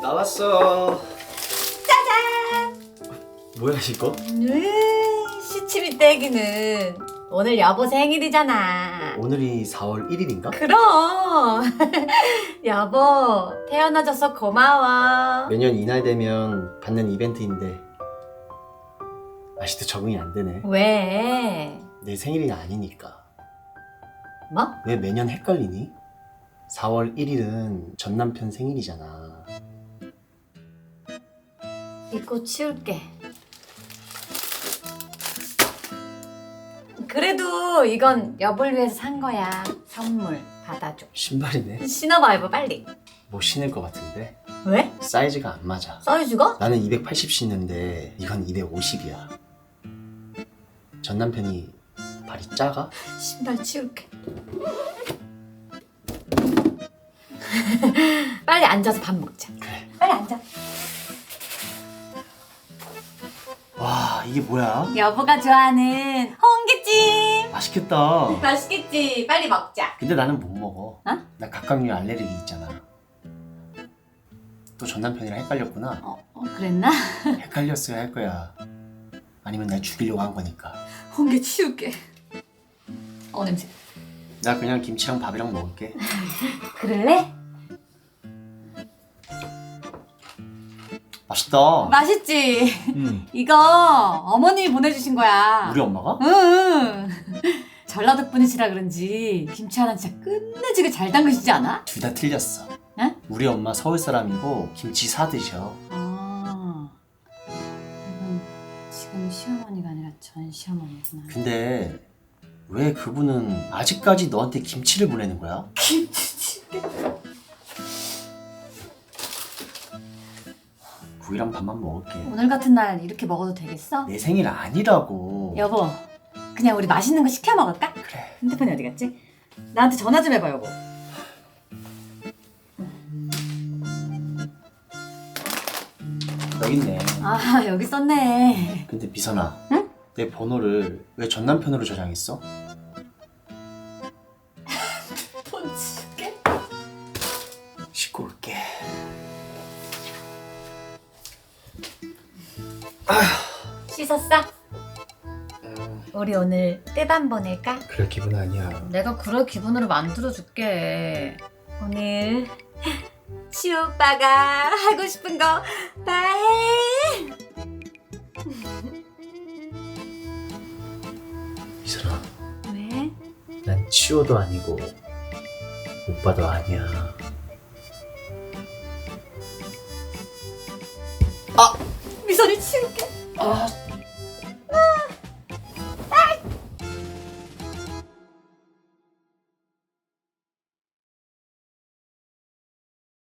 나왔어. 짜잔! 뭐야 이거? 으, 시치미 떼기는 오늘 여보 생일이잖아. 오늘이 4월 1일인가? 그럼 여보 태어나줘서 고마워. 매년 이날 되면 받는 이벤트인데 아직도 적응이 안 되네. 왜? 내 생일이 아니니까. 뭐? 왜 매년 헷갈리니? 4월 1일은 전 남편 생일이잖아. 잊고 치울게. 그래도 이건 여보를 위해서 산 거야. 선물 받아줘. 신발이네. 신어봐 여보 빨리. 못 신을 것 같은데 왜? 사이즈가 안 맞아. 사이즈가? 나는 280 신는데 이건 250이야. 전 남편이 발이 작아? 신발 치울게. 빨리 앉아서 밥 먹자. 그래. 빨리 앉아. 이게 뭐야? 여보가 좋아하는 홍게찜. 맛있겠다. 맛있겠지. 빨리 먹자. 근데 나는 못 먹어. 어? 나 각각류 알레르기 있잖아. 또 전 남편이랑 헷갈렸구나. 어, 어 그랬나? 헷갈렸어야 할 거야. 아니면 날 죽이려고 한 거니까. 홍게 치울게. 어 냄새. 나 그냥 김치랑 밥이랑 먹을게. 그럴래? 맛있다. 맛있지. 음. 이거 어머님이 보내주신 거야. 우리 엄마가? 응. 전라도 분이시라 그런지 김치 하나 진짜 끝내주게 잘 담그시지 않아? 둘 다 틀렸어. 응? 우리 엄마 서울 사람이고 김치 사 드셔. 아, 이건 지금 시어머니가 아니라 전 시어머니구나. 근데 왜 그분은 아직까지 너한테 김치를 보내는 거야? 김치 국이랑 밥만 먹을게. 오늘 같은 날 이렇게 먹어도 되겠어? 내 생일 아니라고. 여보, 그냥 우리 맛있는 거 시켜 먹을까? 그래. 핸드폰이 어디 갔지? 나한테 전화 좀 해봐 여보. 여기 있네. 아 여기 썼네. 근데 미선아. 응? 내 번호를 왜 전 남편으로 저장했어? 돈줄 씻었어? 음, 우리 오늘 뜨밤 보낼까? 그럴 기분 아니야. 내가 그럴 기분으로 만들어줄게. 오늘 치우 오빠가 하고 싶은 거 다 해. 미선아, 왜? 난 치호도 아니고 오빠도 아니야. 미선이 치울게. 아,